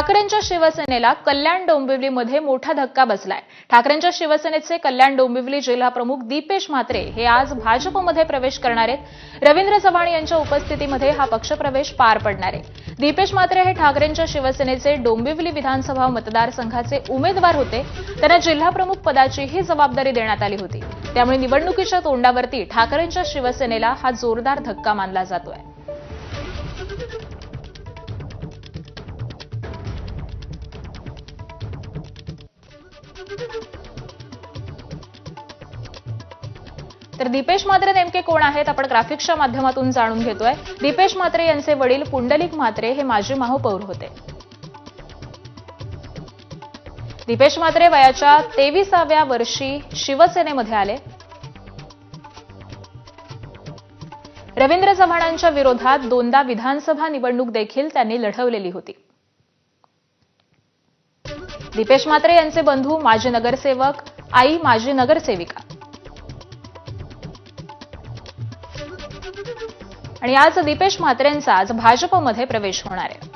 ठाकरेंच्या शिवसेनेला कल्याण डोंबिवलीमध्ये मोठा धक्का बसलाय. ठाकरेंच्या शिवसेनेचे कल्याण डोंबिवली जिल्हा प्रमुख दीपेश म्हात्रे हे आज भाजपमध्ये प्रवेश करणार आहेत. रवींद्र चव्हाण यांच्या उपस्थितीमध्ये हा पक्षप्रवेश पार पडणार आहे. दीपेश म्हात्रे हे ठाकरेंच्या शिवसेनेचे डोंबिवली विधानसभा मतदारसंघाचे उमेदवार होते. त्यांना जिल्हा प्रमुख जबाबदारी देण्यात आली होती. त्यामुळे निवडणुकीच्या तोंडावरती ठाकरेंच्या शिवसेनेला हा जोरदार धक्का मानला जातोय. तर दीपेश म्हात्रे नेमके कोण आहेत? आपण ग्राफिक्सच्या माध्यमातून जाणून घेतोय. दीपेश म्हात्रे यांचे वडील पुंडलिक म्हात्रे हे माजी महापौर होते. दीपेश म्हात्रे वयाच्या तेविसाव्या वर्षी शिवसेनेमध्ये आले. रवींद्र चव्हाणांच्या विरोधात दोनदा विधानसभा निवडणूक देखील त्यांनी लढवलेली होती. दीपेश म्हात्रे यांचे बंधू माजी नगरसेवक आई माजी नगरसेविका. आणि आज दीपेश म्हात्रेंचा आज भाजपमध्ये प्रवेश होणार आहे.